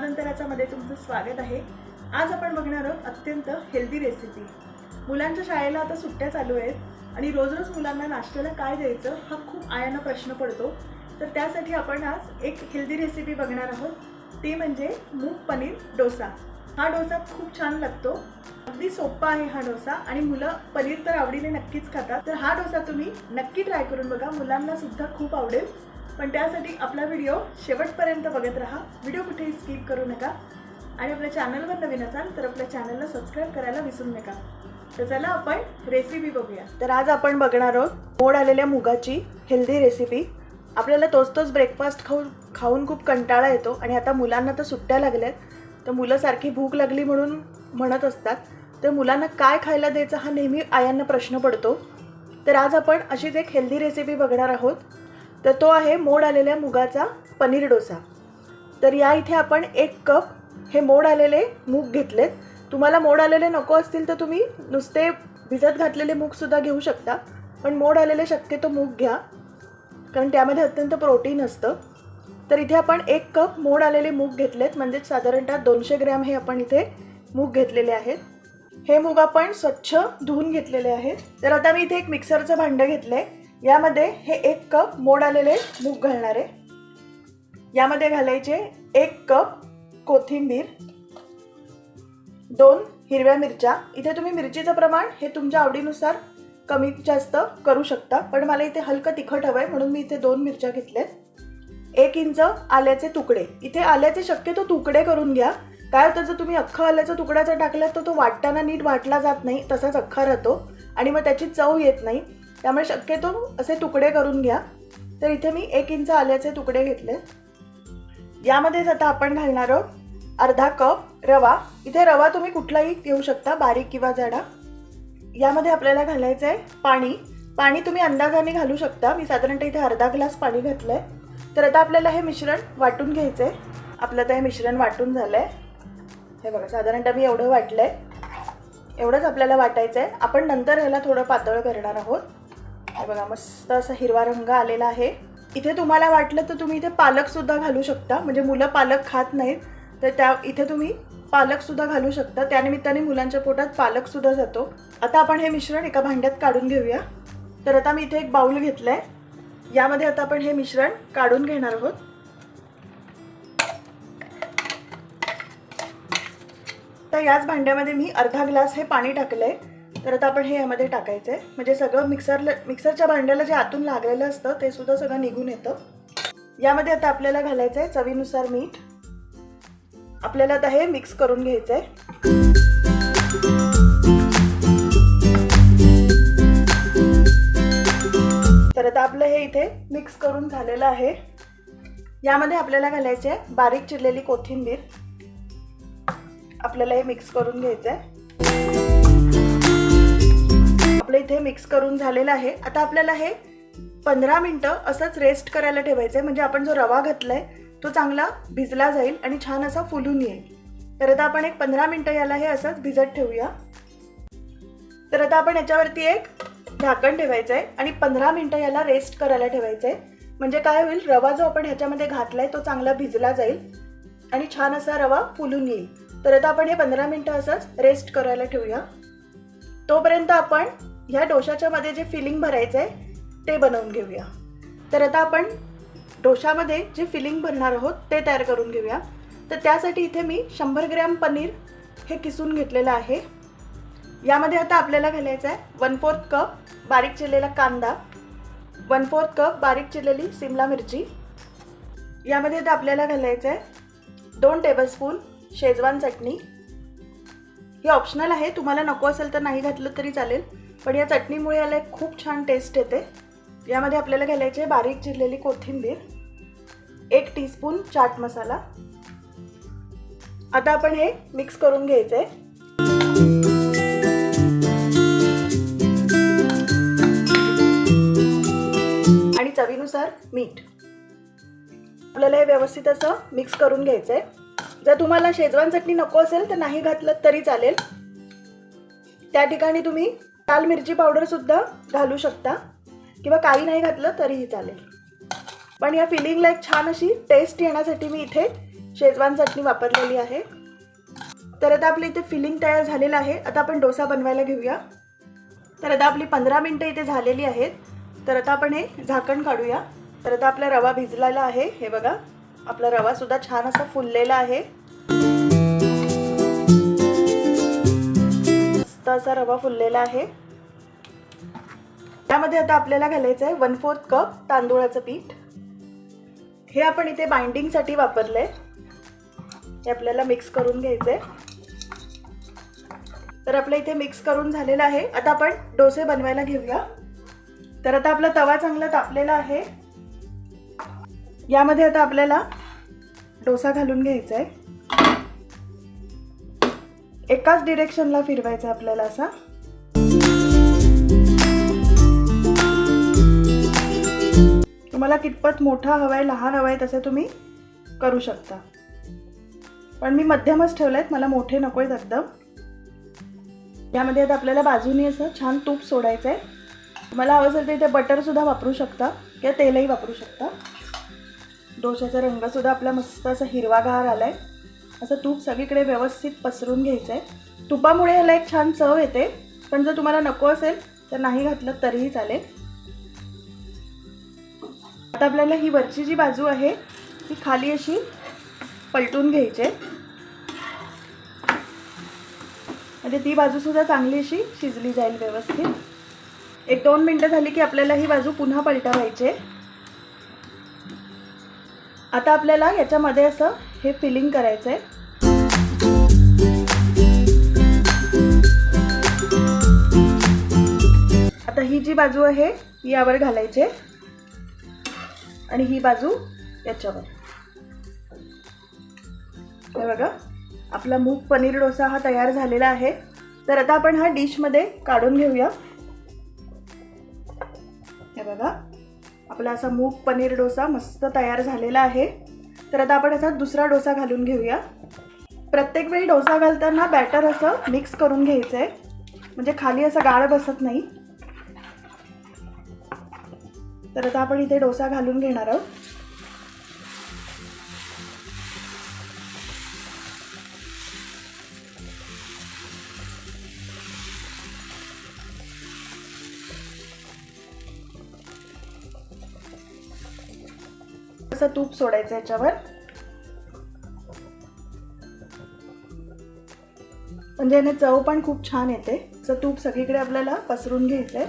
स्वादंतराचामध्ये तुमचं स्वागत आहे. आज आपण बघणार आहोत अत्यंत हेल्दी रेसिपी मुलांच्या शाळेला आता सुट्ट्या चालू आहेत आणि रोज रोज मुलांना नाश्त्याला काय द्यायचं हा खूप आयानं प्रश्न पडतो. तर त्यासाठी आपण आज एक हेल्दी रेसिपी बघणार आहोत. ते म्हणजे मूग पनीर डोसा. हा डोसा खूप छान लागतो. अगदी सोपा आहे हा डोसा आणि मुलं पनीर तर आवडीने नक्कीच खातात. तर हा डोसा तुम्ही नक्की ट्राय करून बघा. मुलांना सुद्धा खूप आवडेल. पण त्यासाठी आपला व्हिडिओ शेवटपर्यंत बघत राहा. व्हिडिओ कुठेही स्किप करू नका. आणि आपल्या चॅनलवर नवीन असाल तर आपल्या चॅनलला सबस्क्राईब करायला विसरू नका. तर चला आपण रेसिपी बघूया. तर आज आपण बघणार आहोत मोड आलेल्या मुगाची हेल्दी रेसिपी आपल्याला तोच तोच ब्रेकफास्ट खाऊन खाऊन खूप कंटाळा येतो आणि आता मुलांना तर सुट्ट्या लागल्यात. तर मुलं सारखी भूक लागली म्हणून म्हणत असतात. तर मुलांना काय खायला द्यायचं हा नेहमी आयांना प्रश्न पडतो. तर आज आपण अशीच एक हेल्दी रेसिपी बघणार आहोत. तर तो आहे मोड आलेल्या मुगाचा पनीर डोसा. तर या इथे आपण एक कप हे मोड आलेले मूग घेतलेत. तुम्हाला मोड आलेले नको असतील तर तुम्ही नुसते भिजत घातलेले मूगसुद्धा घेऊ शकता. पण मोड आलेले शक्यतो मूग घ्या. कारण त्यामध्ये अत्यंत प्रोटीन असतं. तर इथे आपण एक कप मोड आलेले मूग घेतलेत. म्हणजेच साधारणतः दोनशे ग्रॅम हे आपण इथे मूग घेतलेले आहेत. हे मूग आपण स्वच्छ धुवून घेतलेले आहेत. तर आता मी इथे एक मिक्सरचं भांडं घेतलं आहे यामध्ये हे एक कप मोड आलेले मूग घालणार. आहे यामध्ये घालायचे एक कप कोथिंबीर दोन हिरव्या मिरच्या. इथे तुम्ही मिरचीचं प्रमाण हे तुमच्या आवडीनुसार कमी जास्त करू शकता पण मला इथे हलकं तिखट हवं आहे म्हणून मी इथे दोन मिरच्या घेतल्यात. एक इंच आल्याचे तुकडे. इथे आल्याचे शक्यतो तुकडे करून घ्या. काय होतं जर तुम्ही अख्खा आल्याचा तुकडा जर तर तो वाटताना नीट वाटला जात नाही तसाच अख्खा राहतो. आणि मग त्याची चव येत नाही. त्यामुळे शक्यतो असे तुकडे करून घ्या. तर इथे मी एक इंच आल्याचे तुकडे घेतले. यामध्येच आता आपण घालणार आहोत अर्धा कप रवा. इथे रवा तुम्ही कुठलाही घेऊ शकता बारीक किंवा जाडा. यामध्ये आपल्याला घालायचं आहे पाणी. पाणी तुम्ही अंदाजाने घालू शकता. मी साधारणतः इथे अर्धा ग्लास पाणी घातलं आहे तर आता आपल्याला हे मिश्रण वाटून घ्यायचं आहे आपलं तर हे मिश्रण वाटून झालं आहे हे बघा साधारणतः मी एवढं वाटलं आहे एवढंच आपल्याला वाटायचं आहे आपण नंतर ह्याला थोडं पातळ करणार आहोत. हे बघा मस्त असा हिरवा रंग आलेला आहे. इथे तुम्हाला वाटलं तर तुम्ही इथे पालकसुद्धा घालू शकता. म्हणजे मुलं पालक खात नाहीत तर त्या इथे तुम्ही पालकसुद्धा घालू शकता. त्यानिमित्ताने मुलांच्या पोटात पालकसुद्धा जातो. आता आपण हे मिश्रण एका भांड्यात काढून घेऊया. तर आता मी इथे एक बाऊल घेतलं आहे यामध्ये आता आपण हे मिश्रण काढून घेणार आहोत. तर याच भांड्यामध्ये मी अर्धा ग्लास हे पाणी टाकलं आहे तर आता आपण हे यामध्ये टाकायचं आहे म्हणजे सगळं मिक्सरला मिक्सरच्या भांड्याला जे आतून लागलेलं असतं ते सुद्धा सगळं निघून येतं. यामध्ये आता आपल्याला घालायचं आहे चवीनुसार मीठ. आपल्याला आता हे मिक्स करून घ्यायचं आहे तर आता आपलं हे इथे मिक्स करून झालेलं आहे. यामध्ये आपल्याला घालायचे आहे बारीक चिरलेली कोथिंबीर. आपल्याला हे मिक्स करून घ्यायचं आहे आपलं इथे मिक्स करून झालेलं आहे. आता आपल्याला हे पंधरा मिनटं असंच रेस्ट करायला ठेवायचं आहे म्हणजे आपण जो रवा घातलाय तो चांगला भिजला जाईल आणि छान असा फुलून येईल. तर आता आपण एक पंधरा मिनटं याला हे असंच भिजत ठेवूया. तर आता आपण याच्यावरती एक झाकण ठेवायचं आहे आणि पंधरा मिनटं याला रेस्ट करायला ठेवायचं आहे म्हणजे काय होईल रवा जो आपण ह्याच्यामध्ये घातलाय तो चांगला भिजला जाईल आणि छान असा रवा फुलून येईल. तर आता आपण हे पंधरा मिनटं असंच रेस्ट करायला ठेवूया. तोपर्यंत आपण ह्या डोशाच्या मध्ये जे फिलिंग भरायचं आहे ते बनवून घेऊया. तर आता आपण डोशामध्ये जे फिलिंग भरणार आहोत ते तयार करून घेऊया. तर त्यासाठी इथे मी शंभर ग्रॅम पनीर हे किसून घेतलेलं आहे. यामध्ये आता आपल्याला घालायचं आहे वन फोर्थ कप बारीक चिरलेला कांदा वन फोर्थ कप बारीक चिरलेली सिमला मिरची. यामध्ये आता आपल्याला घालायचं आहे दोन टेबलस्पून शेजवान चटणी. ही ऑप्शनल आहे तुम्हाला नको असेल तर नाही घातलं तरी चालेल. पण या चटणीमुळे याला एक खूप छान टेस्ट येते. यामध्ये आपल्याला घालायचे बारीक चिरलेली कोथिंबीर एक टीस्पून चाट मसाला. आता आपण हे मिक्स करून घ्यायचं आहे आणि चवीनुसार मीठ. आपल्याला हे व्यवस्थित असं मिक्स करून घ्यायचं आहे जर तुम्हाला शेजवान चटणी नको असेल तर नाही घातलं तरी चालेल. त्या ठिकाणी तुम्ही लाल मिरची पावडर सुद्धा घालू शकता. किंवा काही नाही घातलं तरीही चालेल. पण या फिलिंगला एक छान अशी टेस्ट येण्यासाठी मी इथे शेजवान चटणी वापरलेली आहे. तर आता आपलं इथे फिलिंग तयार झालेलं आहे. आता आपण डोसा बनवायला घेऊया. तर आता आपली पंधरा मिनटं इथे झालेली आहेत. तर आता आपण हे झाकण काढूया. तर आता आपला रवा भिजलेला आहे. हे बघा आपला रवासुद्धा छान असा फुललेला आहे. असा रवा फुललेला आहे. त्यामध्ये आता आपल्याला घालायचं आहे वन फोर्थ कप तांदूळाचं पीठ. हे आपण इथे बाइंडिंगसाठी वापरलंय. हे आपल्याला मिक्स करून घ्यायचंय. तर आपलं इथे मिक्स करून झालेलं आहे. आता आपण डोसे बनवायला घेऊया. तर आता आपला तवा चांगला तापलेला आहे. यामध्ये आता आपल्याला डोसा घालून घ्यायचा आहे एकाच डिरेक्शनला फिरवायचा आहे आपल्याला असा तुम्हाला कितपत मोठा हवाय लहान हवाय तसं तुम्ही करू शकता. पण मी मध्यमच ठेवलेत मला मोठे नको आहेत एकदम. यामध्ये आता आपल्याला बाजूनी असं छान तूप सोडायचं आहे तुम्हाला हवं असेल तर इथे बटरसुद्धा वापरू शकता किंवा तेलही वापरू शकता. डोशाचा रंगसुद्धा आपला मस्त असा हिरवागार आला आहे असं तूप सगळीकडे व्यवस्थित पसरून घ्यायचं आहे तुपामुळे ह्याला एक छान चव येते. पण जर तुम्हाला नको असेल तर नाही घातलं तरीही चालेल. आता आपल्याला ही वरची जी बाजू आहे ती खाली अशी पलटून घ्यायची. म्हणजे ती बाजूसुद्धा चांगली अशी शिजली जाईल व्यवस्थित. एक दोन मिनटं झाली की आपल्याला ही बाजू पुन्हा पलटवायची. आहे आता आपल्याला याच्यामध्ये असं हे फिलिंग करायचं आहे आता ही जी बाजू आहे यावर घालायची. आहे आणि ही बाजू याच्यावर. हे बघा आपला मूग पनीर डोसा हा तयार झालेला आहे. तर आता आपण हा डिशमध्ये काढून घेऊया. हे बघा. आपला असा मूग पनीर डोसा मस्त तयार झालेला आहे. तर आता आपण असा दुसरा डोसा घालून घेऊया. प्रत्येक वेळी डोसा घालताना बॅटर असं मिक्स करून घ्यायचं आहे म्हणजे खाली असं गाळ बसत नाही. तर आता आपण इथे डोसा घालून घेणार आहोत. असं तूप सोडायचं याच्यावर. म्हणजे याने चव पण खूप छान येते. असं तूप सगळीकडे आपल्याला पसरून घ्यायचंय.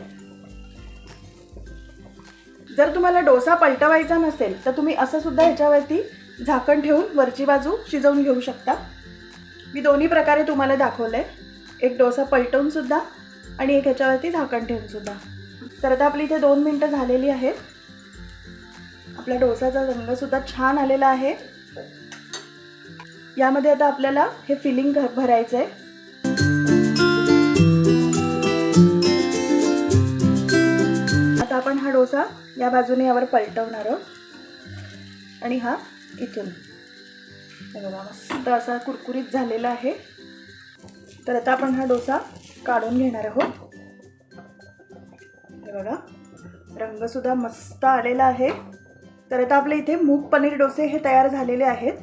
जर तुम्हाला डोसा पलटवायचा नसेल तर तुम्ही असं सुद्धा ह्याच्यावरती झाकण ठेवून वरची बाजू शिजवून घेऊ शकता. मी दोन्ही प्रकारे तुम्हाला दाखवलंय. एक डोसा पलटवून सुद्धा आणि एक ह्याच्यावरती झाकण ठेवून सुद्धा. तर आता आपली इथे दोन मिनटं झालेली आहेत. आपल्या डोसाचा रंगसुद्धा छान आलेला आहे. यामध्ये आता आपल्याला हे फिलिंग भरायचं आहे आता आपण हा डोसा या बाजूने यावर पलटवणार आहोत. आणि हा इथून. बघा मस्त असा कुरकुरीत झालेला आहे. तर आता आपण हा डोसा काढून घेणार आहोत. हे बघा रंगसुद्धा मस्त आलेला आहे. तर आता आपल्या इथे मूग पनीर डोसे हे तयार झालेले आहेत.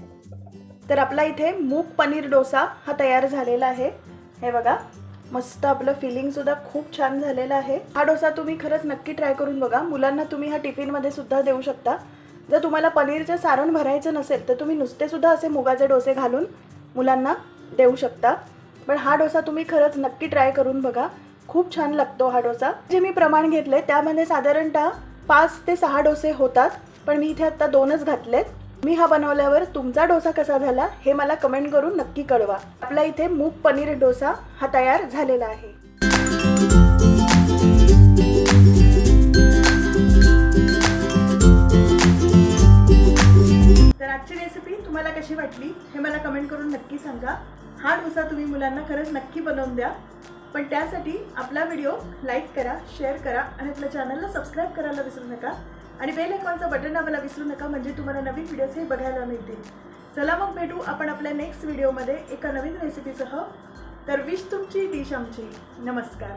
तर आपला इथे मूग पनीर डोसा हा तयार झालेला आहे. हे बघा मस्त आपलं फिलिंगसुद्धा खूप छान झालेलं आहे. हा डोसा तुम्ही खरंच नक्की ट्राय करून बघा. मुलांना तुम्ही हा टिफिनमध्ये सुद्धा देऊ शकता. जर तुम्हाला पनीरचं सारण भरायचं नसेल तर तुम्ही नुसतेसुद्धा असे मुगाचे डोसे घालून मुलांना देऊ शकता. पण हा डोसा तुम्ही खरंच नक्की ट्राय करून बघा. खूप छान लागतो हा डोसा. जे मी प्रमाण घेतले त्यामध्ये साधारणतः पाच ते सहा डोसे होतात. पण मी इथे आता दोनच घातलेत. मी हा बनवल्यावर तुमचा डोसा कसा झाला हे मला कमेंट करून नक्की कळवा. आपला इथे मूग पनीर डोसा हा तयार झालेला आहे. तर आजची रेसिपी तुम्हाला कशी वाटली हे मला कमेंट करून नक्की सांगा. हा डोसा तुम्ही मुलांना खरंच नक्की बनवून द्या. पण त्यासाठी आपला व्हिडिओ लाईक करा शेअर करा आणि आपल्या चॅनलला सबस्क्राईब करायला विसरू नका. आणि बेल आयकॉनचं बटन दाबायला विसरू नका म्हणजे तुम्हाला नवीन व्हिडिओज हे बघायला मिळतील. चला मग भेटू आपण आपल्या नेक्स्ट व्हिडिओमध्ये एका नवीन रेसिपीसह तर विश तुमची डिश आमची. नमस्कार.